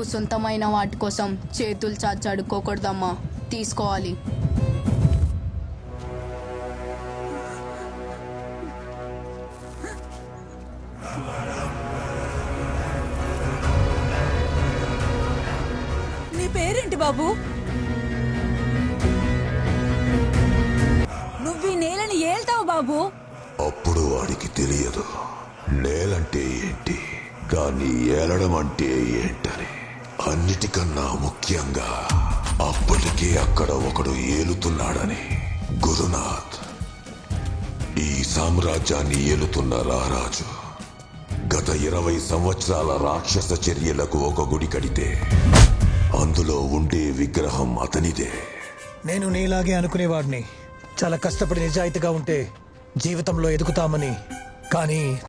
సొంతమైన వాటి కోసం చేతులు చాచి అడుక్కోకూడదమ్మా తీసుకోవాలి. నీ పేరేంటి బాబు? నువ్వు ఈ నేలని ఏళ్తావు బాబు? అప్పుడు వాడికి తెలియదు. నేలంటే ఏంటి? దాన్ని ఏలడం అంటే ఏంటని. అన్నిటికన్నా ముఖ్యంగా అప్పటికే అక్కడ ఒకడు ఏలుతున్నాడని గురునాథ్. ఈ సామ్రాజ్యాన్ని ఏలుతున్న రారాజు గత ఇరవై సంవత్సరాల రాక్షస చర్యలకు ఒక గుడి కడితే అందులో ఉండే విగ్రహం అతనిదే. నేను నీలాగే అనుకునేవాడిని. చాలా కష్టపడి నిజాయితీగా ఉంటే జీవితంలో ఎదుగుతామని. కానీ